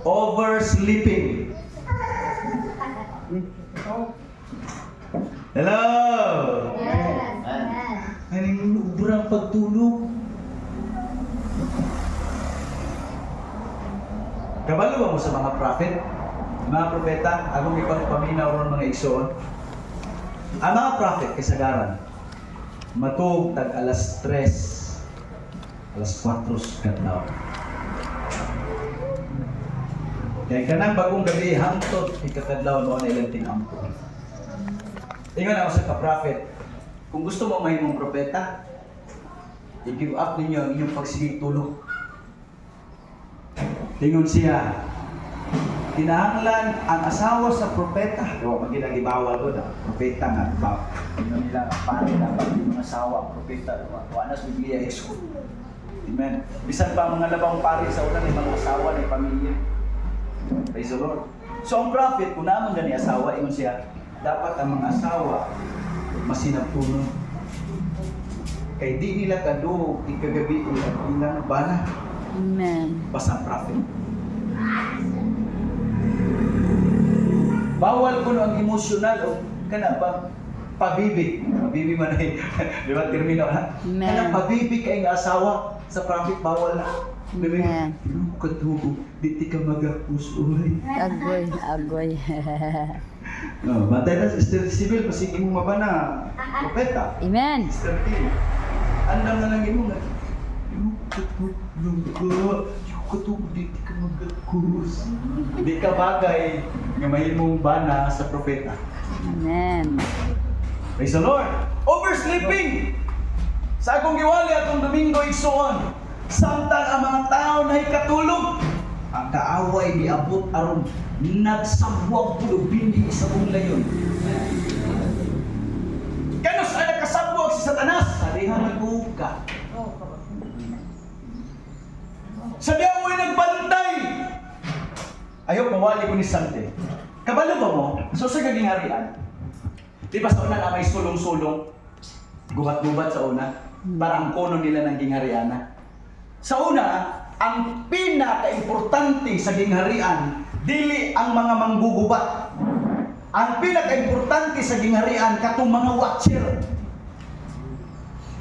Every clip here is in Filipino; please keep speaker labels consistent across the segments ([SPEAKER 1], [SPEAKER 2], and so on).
[SPEAKER 1] Oversleeping. Hello!
[SPEAKER 2] Yes. Yes.
[SPEAKER 1] Ay, ubrang pagtulog. Kabalo ba mo sa mga prophet? Mga propeta, agong ipagpaminaw ron mga igsoon. Ang mga prophet kasagaran, matug tag alas 3, alas 4 kadlaw. Kaya kanang bagong gabi, hangtod, ikakadlaw mo na ilang tinampo. Ingon ako sa ka-prophet, kung gusto mo mahimong propeta, i-give up ninyo ang inyong pagsigig tulog. Tingon siya, kinahanglan ang asawa sa propeta. O, magiging ibawal ko na, propeta nga. Ba, ano nila, paano na, pag yung asawa, propeta, wala sa Biblia, Yesu. Amen. Bisan pa mga labang pari sa una, may mga asawa, may pamilya. Praise the Lord. So ang prophet, kung naman gani asawa, ingon siya, dapat ang mga asawa masinagtunon. Kay di nila kadug ikagabi ang ilang bana
[SPEAKER 3] Amen.
[SPEAKER 1] basta prophet. Bawal ko ang emosyonal o kana ba pabibig. Pabibig man ay di ba termino ha?
[SPEAKER 3] Amen.
[SPEAKER 1] Kana pabibig kay nga asawa sa prophet bawal na. Bibig,
[SPEAKER 3] Amen.
[SPEAKER 1] katubo, di ti ka magapus uy.
[SPEAKER 3] Agoy, agoy.
[SPEAKER 1] No, bantay na Sister Sibyl, pasig mo mabana. Propeta.
[SPEAKER 3] Amen.
[SPEAKER 1] Sister T. Andam na lang imo nga. Yung katulog ko, yung katulog, di ka magakus. Di ka bagay nga mahimong bana sa propeta.
[SPEAKER 3] Amen.
[SPEAKER 1] Praise the Lord. Oversleeping. Sa akong giwali atong Domingo igsoon. Samtang ang mga tao na ikatulog. Ang kaaway niabot aron nagsabwag pulo bindi sa layon. Kano sa nakasabwag si Satanas? Sarihan nag-uka. Sa diya mo'y nagbantay. Ayaw mawali ko ni Sante. Kabalo ba mo? So sa gagingarian, Di ba sa una na may sulong-sulong? Gubat-gubat sa una. Para ang kono nila ng ginghariana. Sa una, ang pinaka-importante sa gingharian, dili ang mga manggugubat. Ang pinaka-importante sa gingharian, katong mga watcher.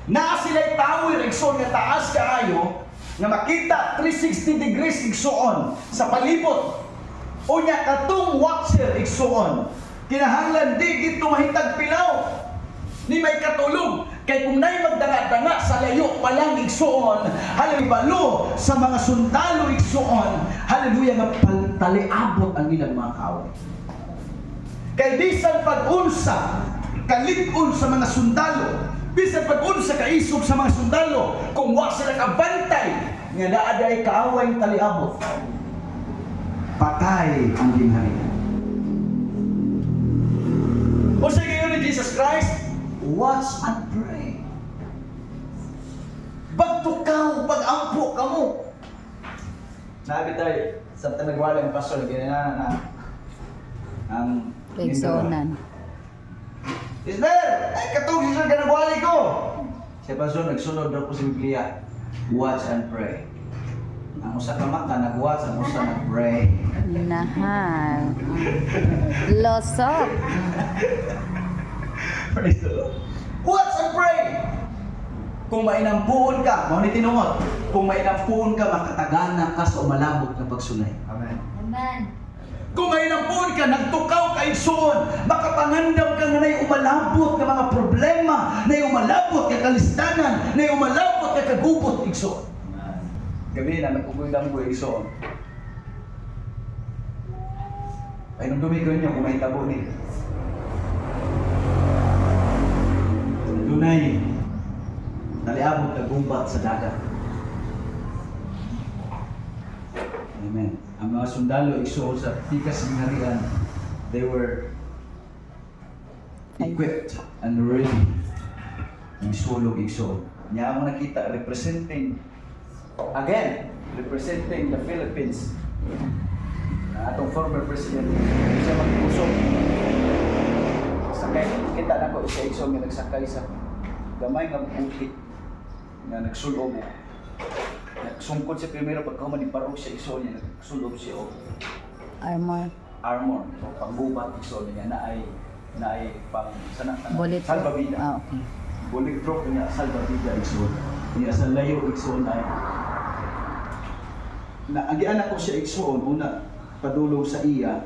[SPEAKER 1] Naa sila'y tower, igsoon nga taas kaayo, nga makita 360 degrees igsoon sa palibot. Unya katong watcher igsoon. Kinahanglan di gito mahitag pilaw. Ni may katulog. Kay kung na'y magdanga-danga sa layo pa lang igsoon, halibalo sa mga sundalo igsoon, haleluya nga pantaliabot ang ilang mga kaaway. Kay bisan pag-unsa, kalig-on sa mga sundalo, bisan pag-unsa kaisog sa mga sundalo, kung wa sila kabantay, nga naaday kaaway taliabot, patay ang ginharian. Watch and pray. Pagtukaw, pag-ampo ka mo. Nabi tayo, sa tanagwala ng pastor, ganyan na na ang
[SPEAKER 3] Pagsonan.
[SPEAKER 1] Sister, ay katong sister ka nagwali ko. Siya pastor, nagsunod daw po sa Biblia. Watch and pray. Ang usa ka mata nag-watch, ang usa nag-pray.
[SPEAKER 3] Nahal. Losok.
[SPEAKER 1] Praise the Lord. Watch and pray. Kung mainampuon ka, mo ni tinungod. Kung mainampuon ka, makatagana ka sa umalabot na pagsunay. Amen.
[SPEAKER 2] Amen.
[SPEAKER 1] Kung mainampuon ka, nagtukaw ka igsoon, makapangandam ka na umalabot ng mga problema, na umalabot ka kalistanan, na umalabot ka kagubot igsoon. Gabi na, nagpupundam ko igsoon. Ay, nung dumigon niyo, kung may tabo ni. Dunay, naliabot na gumbat sa dagat. Amen. Ang mga sundalo igsoon sa pikas ng harian, they were equipped and ready. Ang sulog igsoon. Niya mo nakita representing again, representing the Philippines. Na atong former president, siya mag-usok. Sakay, kita na ko isa igsoon nga nagsakay sa gamay nga puti nga nagsulog. nagsungkod siya primero pagkahuman ni Parok siya igsoon niya nagsulob siya o
[SPEAKER 3] Armor.
[SPEAKER 1] armor o panggubat igsoon niya na ay na ay pang sana
[SPEAKER 3] Bullet.
[SPEAKER 1] salbabida
[SPEAKER 3] Ah, okay.
[SPEAKER 1] bulletproof niya salbabida igsoon niya sa layo igsoon ay na agian ako siya igsoon una padulong sa iya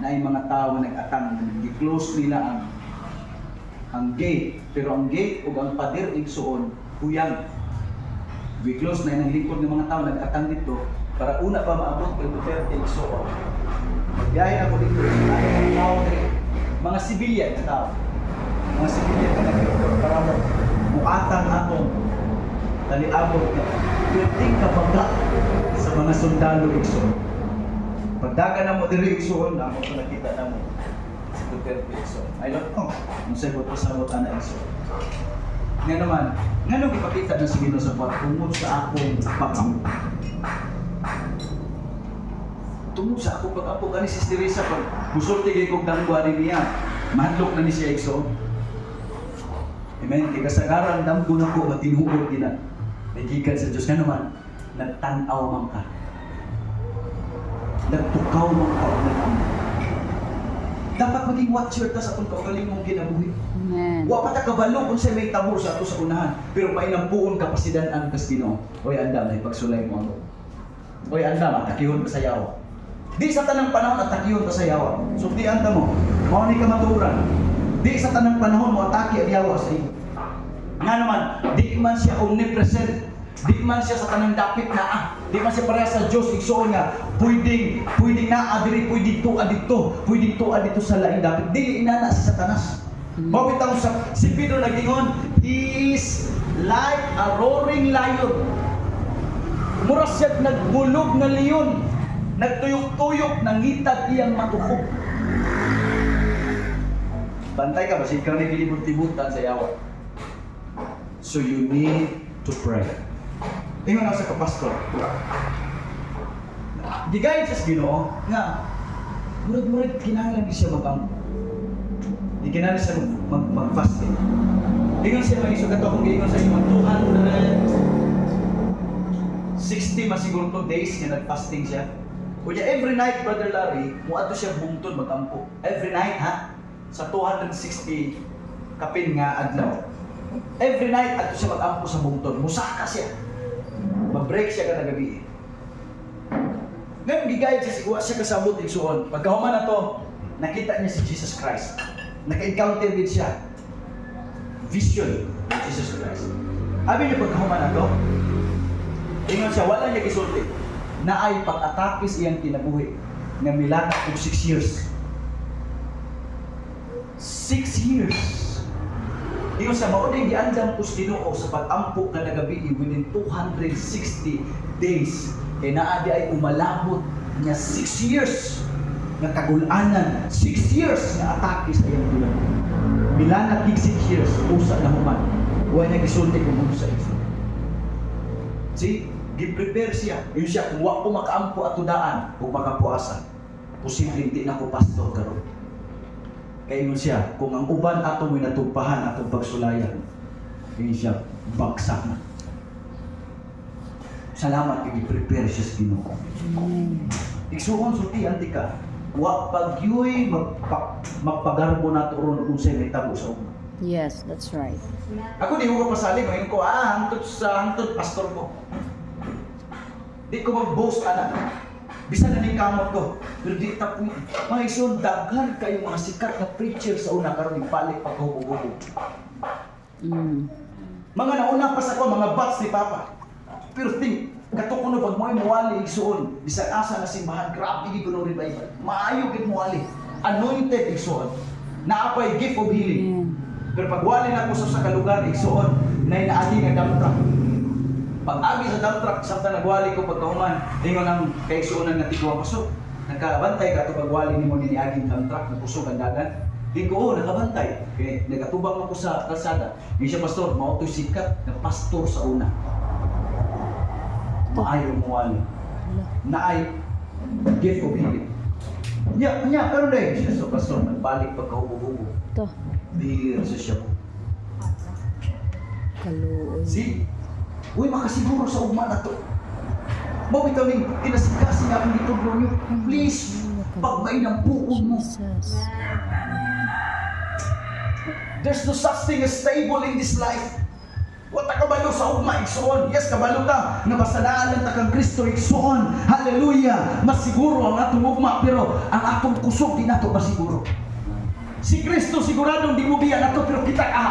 [SPEAKER 1] na ay mga tao nag-atang gi-close nila ang ang gate pero ang gate ug ang pader igsoon huyang. We close na yung lingkod ng mga tao nag-atang dito para una pa maabot kay Duterte igsoon magbiyahe ako dito ay mga tao mga sibilyan na tao. Mga sibilyan na nag para mo muatang akong taliabot na pwedeng kabaga sa mga sundalo igsoon pagdaga na mo diri igsoon ako sa nakita na mo Duterte igsoon I don't know kung sa ko sa mo na igsoon nga naman nga nung ipakita na sa Ginoo sa pag tungod sa akong pagam tungod sa akong pag-apo kani si Teresa pag gusulti kay kog dangwa ni niya mahadlok na ni siya igsoon Amen. Kaya kasagaran damgo na ko nga tinuod gina. Nagikan sa Diyos. Nga naman, nagtanaw man ka. Nagtukaw man ka o nag Dapat maging watcher ta sa kung kaugaling mong ginabuhi.
[SPEAKER 3] Amen.
[SPEAKER 1] Wa pa kabalo kung sa may tabor sa ato sa unahan, pero painampuon ka pasidan-an kas Ginoo. Oy anda may pagsulay mo ako. Oy anda matakihon ka sa yawa. Di sa tanang panahon atakihon ka sa yawa. Sukti anda mo. Mao ni ka maturan. Di sa tanang panahon mo atake ang yawa sa iyo. Nga naman, di man siya omnipresent. Di man siya sa tanang dapit na ah. Di man siya pareha sa Diyos igsoon nga. Pwedeng, pwedeng na adiri, pwedeng to adito, pwedeng to adito sa laing dapit. Dili inana si Satanas.
[SPEAKER 3] Hmm.
[SPEAKER 1] Mao bitaw sa si Pedro nagingon, he is like a roaring lion. Mura siya nagbulog na leon. Nagtuyok-tuyok, nangitag iyang matukok. Bantay ka ba? Ikaw na kilibot-libutan sa yawa. So you need to pray. Tingnan ako sa kapastor. Di gayet sa Ginoo nga murag-murag kinahanglan siya mag Di kinahanglan siya mag, mag-fasting. Tingnan siya may iso kato kung giingon sa inyo 260 masiguro to days nga nag-fasting siya. Kunya every night, Brother Larry, muadto siya bungtod magampo. Every night, ha? Sa 260 kapin nga adlaw. Every night, ato siya magampo sa bungtod. Musaka siya. Mag-break siya kada gabi. Ngayon, gigayad siya, sigwa siya kasabot igsuon. Pagkahuman na to, nakita niya si Jesus Christ. Naka-encounter din siya. Vision of Jesus Christ. Abi niya pagkahuman na to, ingon siya, wala niya gisulti na ay pag-atake sa iyang kinabuhi nga milata og 6 years. 6 years. Ingon siya, maunay giandam ko sa Ginoo sa pag-ampo na nagabi within 260 days. Kay naa di ay umalabot niya 6 years nga kagulanan, 6 years nga atake sa iyang tulang. Milana tig 6 years, usa na human. Huwag niya gisulti kung usa isa. See, gi-prepare siya. Yun siya, kung wa ko makaampo at tudaan, kung makapuasa, posibleng di na ko pastor karon. Yun siya, kung ang uban ato mo'y natupahan atong pagsulayan, yun siya, bagsak na. Salamat kay prepare siya sa Ginoo.
[SPEAKER 3] Amen.
[SPEAKER 1] Igsuon sulti anti ka. Wa pagyoy magpa, magpagarbo nato ron kung sa may tabo sa ugma.
[SPEAKER 3] Yes, that's right.
[SPEAKER 1] Ako di ko pasalig, ngayon ko, ah, hangtod sa hangtod pastor ko. Di ko mag-boast anak. Bisa na ning kamot ko. Pero di ta po, mga isun, daghan kayo mga sikat na preacher sa una karon ipalik paghubo-hubo.
[SPEAKER 3] Mm.
[SPEAKER 1] Mga nauna pa sa ko, mga bats ni Papa. Pero think, katukuno pag mo'y muwali igsuon, bisag asa na simbahan, grabe gi kuno revival. Maayo gid muwali. Anointed igsuon. Naapay gift of healing. Pero pag wali na ko sa kalugar, igsuon, na inaagi nga dump truck. Pag agi sa dump truck, samtang nagwali ko pagkahuman, ingon ang kaigsuonan nga tigwa pasok. Nakabantay ka to pag wali ni mo ni aging dump truck, napusog ang dagan. Di ko, oh, nakabantay. Kaya nagatubang ako sa kalsada. Di siya pastor, mao to'y sikat na pastor sa una. Maayo mo wali.
[SPEAKER 3] Hala.
[SPEAKER 1] Na ay gift of healing. Nya, nya, karon dai siya sa pastor, nagbalik pagkahubo-hubo.
[SPEAKER 3] Ito.
[SPEAKER 1] Bihira sa siya po.
[SPEAKER 3] Kaluoy.
[SPEAKER 1] Si, uy, makasiguro sa ugma na to. Mawit kami, kinasigasin nga akong litublo niyo. Please, pagmay ng puon mo. There's no such thing as stable in this life. Wata kabalo sa ugma igsoon. Yes, kabalo ta nga basalaan lang ta kang Kristo igsoon. Hallelujah. Masiguro ang atong ugma pero ang atong kusog di nato masiguro. Si Kristo siguradong di mo biyan nato pero kita ka.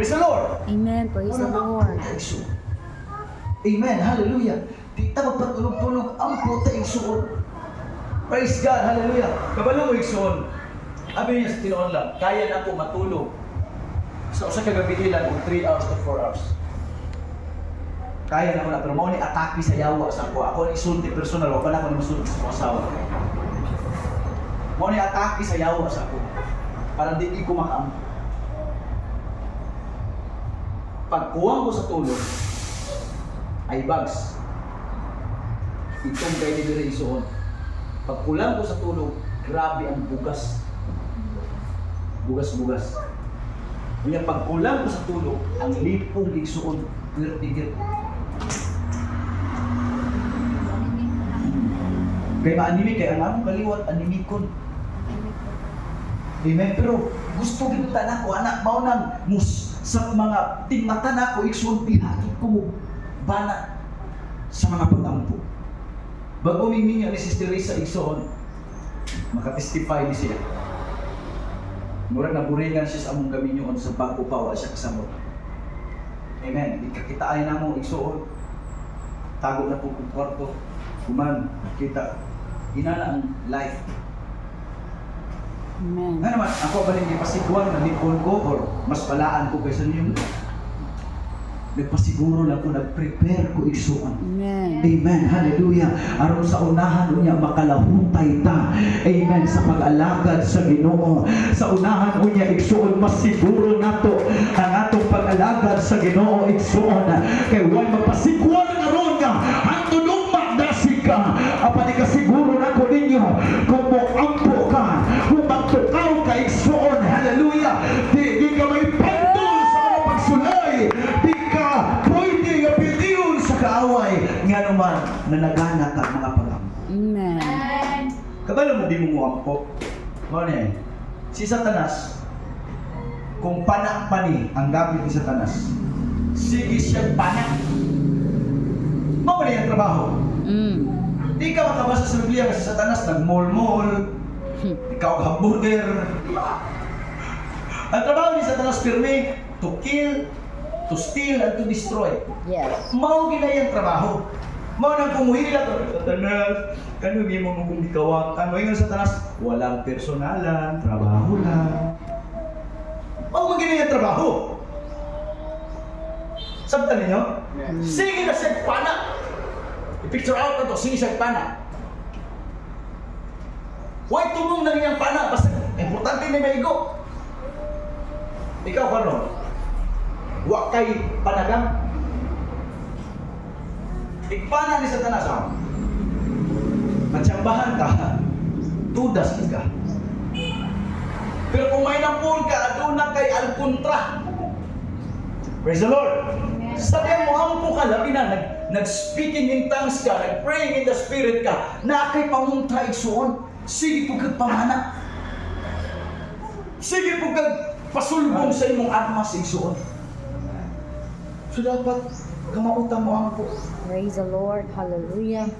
[SPEAKER 1] Praise the Lord.
[SPEAKER 3] Amen. Praise the Lord.
[SPEAKER 1] Igsoon. Amen. Hallelujah. Di ta magpatulog-tulog ang puta igsoon. Praise God. Hallelujah. Kabalo mo igsoon. Abi niya sa tinuon lang, kaya na ako matulog sa usa ka gabi ilan og 3 hours to 4 hours. Kaya na ko na pero mao ni atake sa yawa sa ako. Ako ni sulti personal, wa pa na ako ni masulti sa asawa. Mao ni atake sa yawa sa ako. Para di ko makaam. Pagkuwang ko sa tulog, ay bags. Itong pwede dire isuon. Pagkulang ko sa tulog, grabe ang bugas. Bugas-bugas. Kaya pagkulang ko sa tulog, ang lipong igsuon, tigil. Kaya ma-anime, kaya ang among kaliwat, animikon. Amen. Pero gusto kita na ko, anak, mao nang mus sa mga tingmata na ko, igsuon, pinakit ko bana sa mga pagampo. Bago minginya ni Sister Risa igsoon, makatestify ni siya. Murag naburingan siya sa among gaminyon sa bago pa wa siya kasabot. Amen. Di kakitaan na mo igsoon. Tago na po kong kwarto. Kuman, kita. Inana ang life.
[SPEAKER 3] Amen.
[SPEAKER 1] Nga naman, ako ba rin ipasiguan na lipon ko or mas palaan ko kaysa niyo? Nagpasiguro lang ko, nag-prepare ko igsuon.
[SPEAKER 3] Amen.
[SPEAKER 1] Amen. Hallelujah. Aron sa unahan unya makalahutay ta. Amen. Sa pag-alagad sa Ginoo. Sa unahan unya igsuon masiguro nato ang atong pag-alagad sa Ginoo igsuon. Kay way mapasigwan aron nga hangtod ugma dasi ka. Apan ikasiguro nako ninyo kung moampo ka, kung igsuon. Hallelujah. Di, di ka may pandol sa mga pagsulay. Di ka pwede nga piliyon sa kaaway. Nga naman, nanagana ka mga pagam.
[SPEAKER 3] Amen.
[SPEAKER 1] Kabalo mo di mo muampo. Mo ni, si Satanas, kung panak pa ni ang gamit ni Satanas, sige siyang panak. Mo ba ang trabaho?
[SPEAKER 3] Mm.
[SPEAKER 1] Di ka makabasa sa Biblia kasi Satanas nag-mall-mall, ikaw hamburger. Ang trabaho ni Satanas pirmi, to kill, to steal, and to destroy.
[SPEAKER 3] Yes.
[SPEAKER 1] Mao ginayang trabaho. Mao nang kumuhili lang to. Satanas, kano gi mo kung gikawakan? Mo ingon Satanas, walang personalan, trabaho lang. Mao mo ginayang trabaho. Sabtan ninyo? Sige na sa pana. I-picture out na to, sige sa pana. Huwag tumong na niyang pana, basta importante na maigo. Ikaw, ano? Huwag kay panagang. Ikpana ni Satanas ako. Matsambahan ka, tudas ka. Pero kung may nampun ka, aduna kay alkontra. Praise the Lord. Sabi mo, ampo ka, labi na, nag, nag-speaking in tongues ka, nag-praying in the Spirit ka, na kay pamunta igsuon, sige po kag pamana. Sige po kag pasulbong sa imong armas igsuon. So dapat, kamauta mo ang po.
[SPEAKER 3] Praise the Lord. Hallelujah.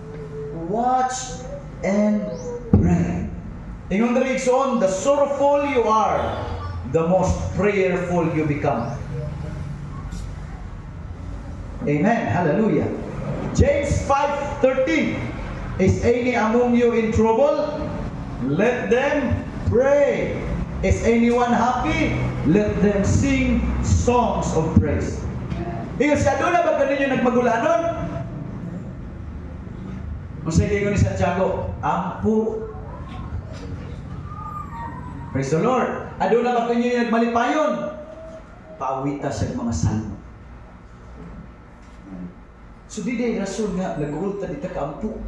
[SPEAKER 1] Watch and pray. Ingon diri igsoon, the sorrowful you are, the most prayerful you become. Amen. Hallelujah. James 5:13 Is any among you in trouble? Let them pray. Is anyone happy? Let them sing songs of praise. Iyo siya doon na ba kaninyo nagmagulanon? Kung sa ni Santiago, ampo. Praise the Lord. Ado na ba kayo nagmalipayon? Paawita sa mga salmo. So di day rason nga nag-ulta dita ka ampo.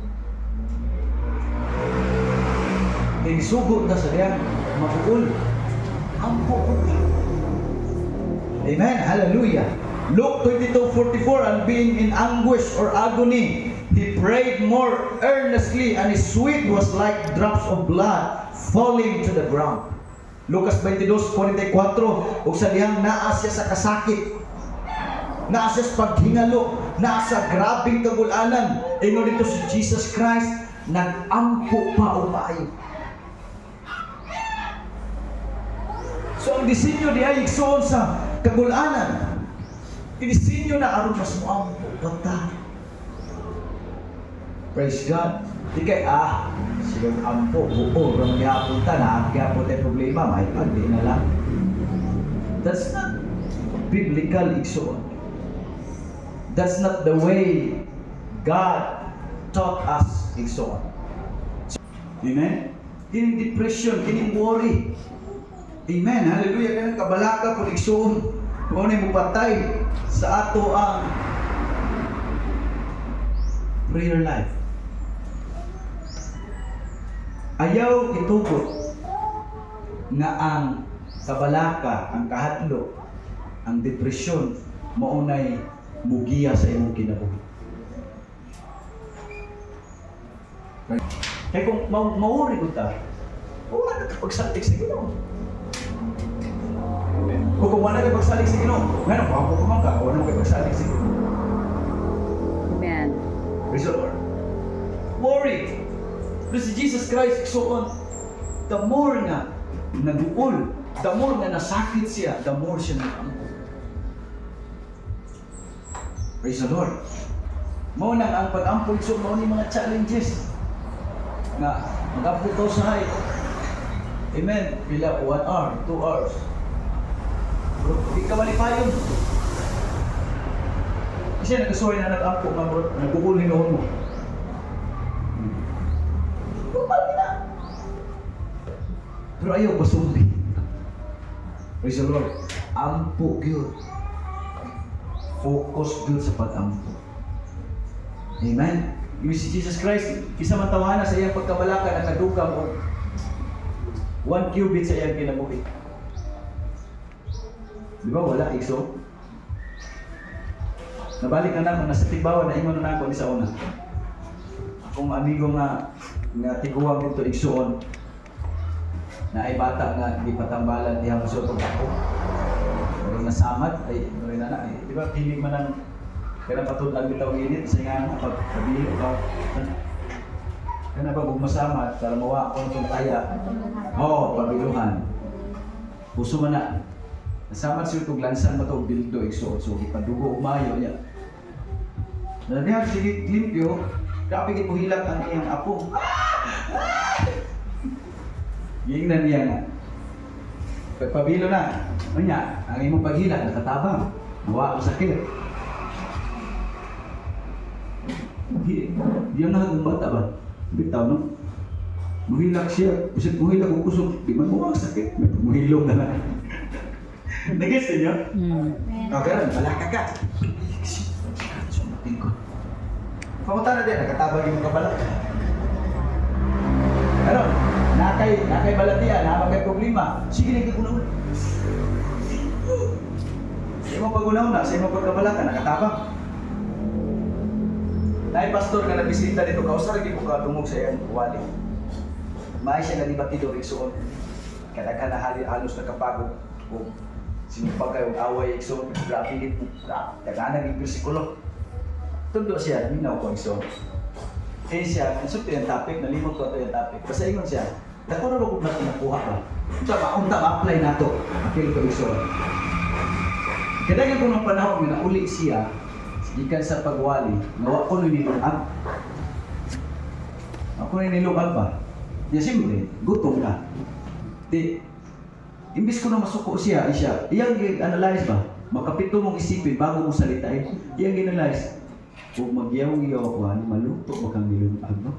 [SPEAKER 1] Kaya sugot na sa diyan. Ampo ko ka. Amen. Hallelujah. Luke 22:44 and being in anguish or agony he prayed more earnestly and his sweat was like drops of blood falling to the ground. Lucas 22:44 ug sa dihang naa siya sa kasakit naa siya sa paghingalo naa sa grabing kagulanan ingon dito si Jesus Christ nag-ampo pa o maayo So ang disenyo di ay igsoon sa kagulanan. Disenyo na aron mas mo bata. Praise God. Di kay ah, silang ampo, oo, rong gyapon ta na, gyapon tayo problema, may pag di na lang. That's not biblical igsoon. That's not the way God taught us igsoon. Amen? Kining depression, kining worry, Amen. Hallelujah. Kanang kabalaka po igsoon. Kung ano mo patay sa ato ang prayer life. Ayaw itukot nga ang kabalaka, ang kahadlo, ang depresyon, maunay mugiya sa imong kinabuhi. Kaya kung ma mauri ko ta, wala na kapagsaltik sa Ginoo. Kung kung wala kayo pagsalig sa Ginoo, ngayon, kung ako kumangka, wala mo kayo pagsalig sa Ginoo.
[SPEAKER 3] Amen.
[SPEAKER 1] Praise the Lord. Worried. Pero si Jesus Christ, so the more nga naguol, the more nga nasakit siya, the more siya nag-ampo. Praise the Lord. Mao nang ang pag-ampol so mao ni mga challenges nga mag-ampo to sa height. Amen. Pila 1 hour, 2 hours. Bro, Di ka malipayon. Kasi nagkasuhay na nag-ampo nga bro, nagugulin noon mo. Na. Pero ayaw pasumbi. Praise the Lord. Ampo yun. Focus yun sa pag-ampo. Amen? Yung si Jesus Christ, isa man tawanan sa iyang pagkabalakan at nagdugam o one cubit sa iyang kinabuhi. Di ba wala iso? Nabalik na nako, nasa tigbawan na ingon na nako sa una. Akong amigo nga nga tiguang ito igsuon na ay bata nga di patambalan diha masud og ako. Pero nasamat ay ano na na eh. Di ba piling man ang kana patudlan bitaw init sa nga pag pabili ka. Kana ba kung masamat para mawa ko ng kaya. Oh, pabiluhan. Puso man na. Nasamat siya kung lansan mo ito bildo igsuon. So, ipadugo umayo niya. Nalagyan sige limpyo, grabe kay hilak ang iyang apo. Gingnan niya nga. Pagpabilo na. Unya, ang imong paghilak nakatabang. Nawa ang sakit. Di, di ang bata ba? Bitaw no? Muhilak siya. Bisag muhilak ang kusog. Di man mo ang sakit. Muhilong na lang. Nagis niyo?
[SPEAKER 3] Hmm.
[SPEAKER 1] Oh, ganun. Malaka ka. Sumating ko. Pamunta na din. Nakatabag yung kabalat. Ano? Nakay, nakay balatian. Nakay kay problema. Sige, nagkagunaw. Sa imong pagunaw na, sa imong pagkabalaka, nakatabang. Nay pastor nga nabisita dito, kausar lagi ko katungog sa iyang wali. May siya nga di batidor igsuon. Kada ka na hali- halos nakapagod. Kung sinupag kayo away igsuon, grabe dito. Tagana ng bersikulo. Tundo siya, minaw ko igsuon. Eh siya, insult yung topic, nalimot ko ito yung topic. Basta ingon siya, dako na kung natin nakuha ba? Sa maunta ma-apply na to, apil ko igsuon. Kadagan ko ng panahon nga nauli siya, gikan sa pagwali, nawa ko nung nilungag. Ako na nilungag ba? Di siyempre, gutom ka. Di, imbis ko na masuko siya, siya, iyang gi-analyze ba? Makapito mong isipin bago mo salitain. Iyang gi-analyze. Kung magyaw-yaw ako, ano, maluto ba kang nilungag, no?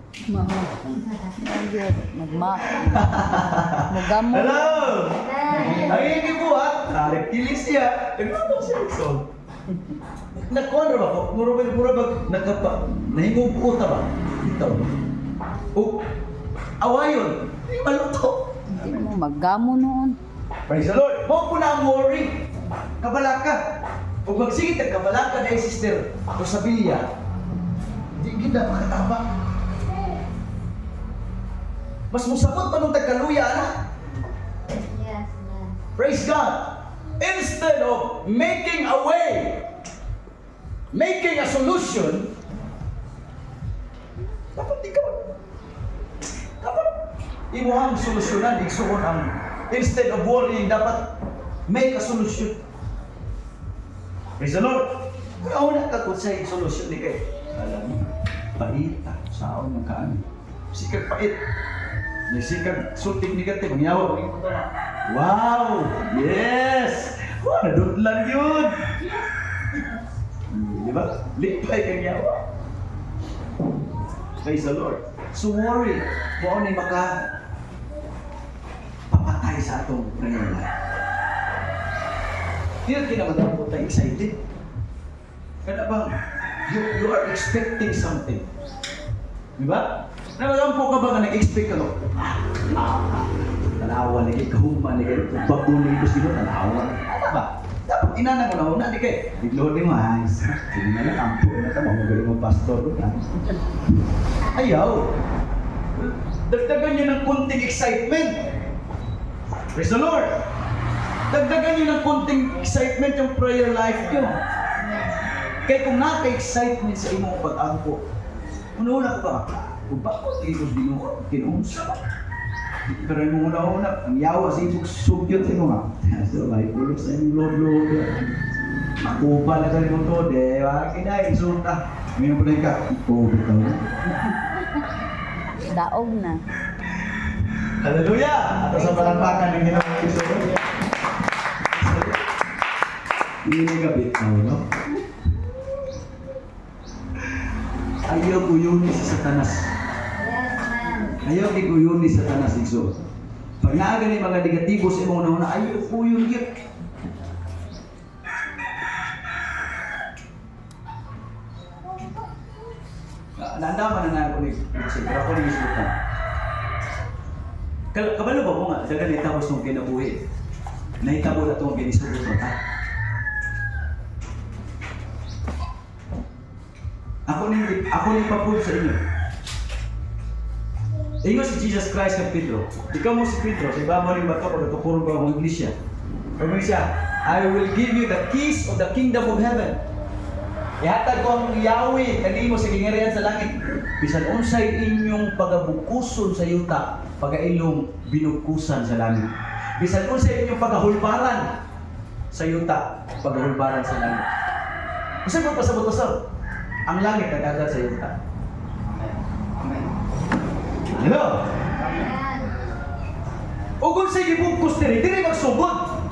[SPEAKER 3] Magma. Magamo.
[SPEAKER 1] Hello! Ang iyong gibuhat, narip kilis siya. Nagluto siya, Ikson. Nakuha na ba ko? Mura ba, mura ba, nagkapa, nahingog ko ta ba? Ito. O, awayon, hindi maluto.
[SPEAKER 3] Hindi mo magamo noon.
[SPEAKER 1] Praise the Lord. Huwag po na ang worry. Kabalaka. Ug magsigit ang kabalaka na sister ako sa bilya. Di gida makatabang. Mas musabot pa nung tagkaluya na.
[SPEAKER 2] Yes, man.
[SPEAKER 1] Praise God. Instead of making a way, making a solution, dapat ikaw, dapat imuhang solusyonan, igsuon ang, instead of worrying, dapat make a solution. Praise the Lord. Kaya una ka kung sa solution ni kay, alam mo, paita, saon ng kaan. Sikag pait. May sikag sulting negative, ang yawa. Wow! Yes! Wow, nadudlan yun! Di ba? Lipay kang yawa. Praise the Lord. So worry, kung ano maka sa atong prayer life. Hindi na kinamadampot na excited. Kaya bang, you, you are expecting something. Di ba? Namadampo ka ba nga nag-expect ka no? Ah, ah, ah. Tanawa ni kay kahuma bago ni ko sino tanawa. Ano ba? Dapat inana ko na una di kay. Biglo ni ay. Hindi na lang ampo na ta mo magaling mo pastor. Ayaw. Dagdagan niyo ng konting excitement. Praise the Lord. Dagdagan niyo ng konting excitement yung prayer life niyo. Kaya kung naka-excitement sa imong pag-angko, una-una ko ba? Kung ba ko dito dinuot, kinunsa ba? Pero yung una-una, ang yawa sa ibig sugyot sa mga. So, may pulot sa inyong lord-lord. Makupa na sa mo to, de, wala kinay, insulta. Ngayon rin ka, ipobit ka mo.
[SPEAKER 3] Daog na.
[SPEAKER 1] Hallelujah! At sa palakpakan ng ginawang Kristo. Hindi na no? Ayaw guyuni sa satanas. Ayaw guyuni sa satanas igso. Pag naaga ni mga negatibo sa imong una ayaw kuyon gyud. Ah, Naandaman na na ako ni Pero ako ni Sultan. Kabalo ba mo nga dagan ni tapos nung kinabuhi. Nahitabo na itong ginisugod mo ta. Ako ni ako ni papud sa inyo. Ingo si Jesus Christ kay Pedro. Ikaw mo si Pedro, si Bamo rin ba ito pag natupuro ba ang iglesia? Sabi siya, I will give you the keys of the kingdom of heaven. Ihatag ko ang Yahweh, kanimo sa kingarihan sa langit. Bisan unsay inyong pagabukuson sa yuta, pagailong binukusan sa langit. Bisan unsay inyong pagahulbaran sa yuta, pagahulbaran sa langit. Kasi mo pasabot-pasab, ang langit nagagad sa yuta. Ano?
[SPEAKER 2] Amen.
[SPEAKER 1] Ugod sa gibukos diri, diri magsugod.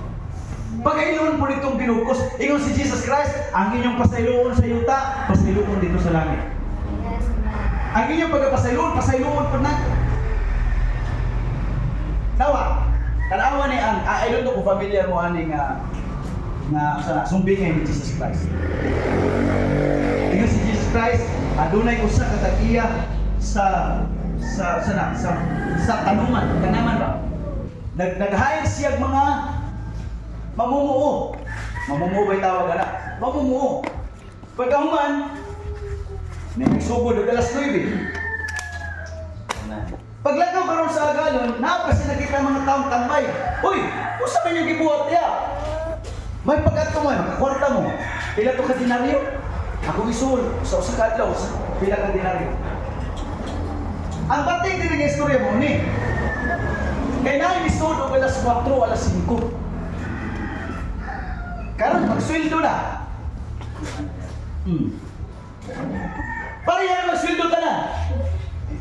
[SPEAKER 1] Pagkailoon po nitong binukos, ingon si Jesus Christ, ang inyong pasayloon sa yuta, pasayloon dito sa langit. Ang inyong pagkapasayloon, pasayloon po na. Tanawa ni ang, ah, I don't know kung familiar mo ani nga, nga sa sumbingay ni Jesus Christ. Ingon si Jesus Christ, adunay usa ka tagiya sa sa sa na, sa sa tanuman, tanaman ba? Nag naghain siya mga mamumuo. Mamumuo ba'y tawag na? Mamumuo. Pagkahuman, may nagsugod ng alas 9. Paglagaw karon sa agalon, napas na nakita mga taong tambay. Uy, usa man yung gibuhat niya. May pagkat mo, makakwarta mo. Pila to ka dinaryo? Ako isul, sa usa ka adlaw, pila ka dinaryo. Ang bating din ng istorya mo ni. Kay na inisod og alas 4, alas 5. Karon magsweldo na. Hmm. Pareha magsweldo ta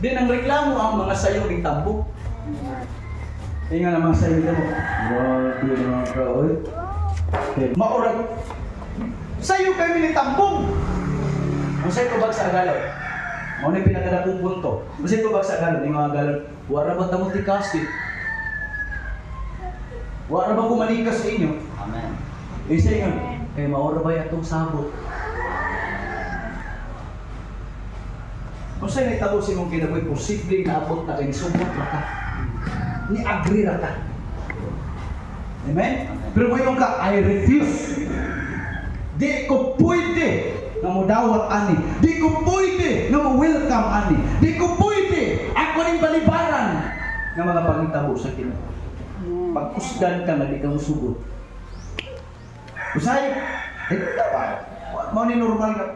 [SPEAKER 1] na. Din ang reklamo ang mga sayo ng tambo. Inga na mga sayo ng tambo. Grabe naman ka, oy. Maurag. Sayo kami ni tambong. Ang sayo ko sa agalaw. Mao ni pinakadakong punto. Kasi ko sa agalaw, ni mga agalaw, wala ba tamo ti kasi? Wala ba kumalikas sa inyo?
[SPEAKER 4] Amen.
[SPEAKER 1] Isa yun, kay maura ba itong sabot? Kung sa'yo nagtabo si mong kinaboy, posibleng naabot na kay subot na ka. Ni agree na ka. Amen? Pero mo ka, I refuse. Di ko pwede nga mo dawat ani. Di ko pwede nga mo welcome ani. Di ko pwede ako ning balibaran nga mga pangitabo sa Ginoo.
[SPEAKER 3] Amen.
[SPEAKER 1] Pagkusgan ka na di ka musugot. Usay, ito na ba? Mao ni normal nga.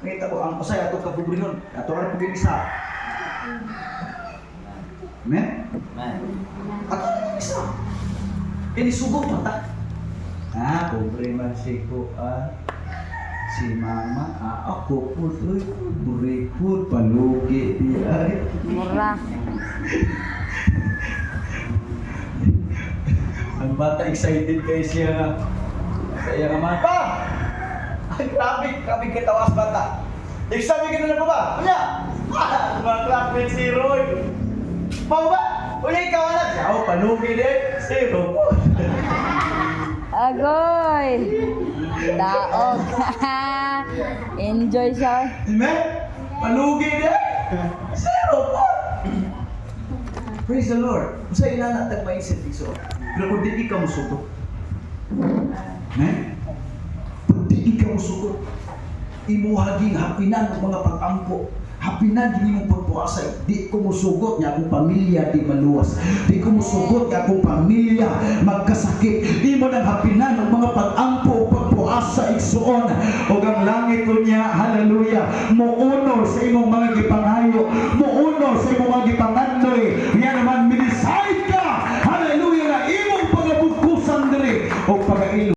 [SPEAKER 1] Nakita ko ang usay ato ka pubrihon. Ato ka pugin isa. Amen? Ato ka isa. Kini sugot mata. Ah, pobre man si ko ah. Si mama, ah, ako po, uy, burikot, palugi, di ay.
[SPEAKER 3] Mura.
[SPEAKER 1] Ang bata excited kay siya nga. Saya nga man. Pa! Grabe, grabe ka tawas bata. Exam ka na po ba? Kuya! Ah, mga classmate si Roy. Mau ba? Kuya, ikaw anak. Siya, oh, panugi din. Zero po.
[SPEAKER 3] Agoy! Daog. Enjoy siya.
[SPEAKER 1] Amen? Panugi din. Zero po. Praise the Lord. Sa ina na maisip iso. Pero kung di ka musugot. Amen? imong suko. Imuha din hapinan ang mga pag-ampo. Hapinan din imong pagbuhasay. Di ko musugot niya akong pamilya di maluwas. Di ko musugot niya akong pamilya magkasakit. Di mo nang hapinan ang mga pag-ampo pagbuhasa igsuon. O ang langit ko niya, hallelujah, muuno sa imong mga gipangayo, muuno sa imong mga gipangandoy. Yan naman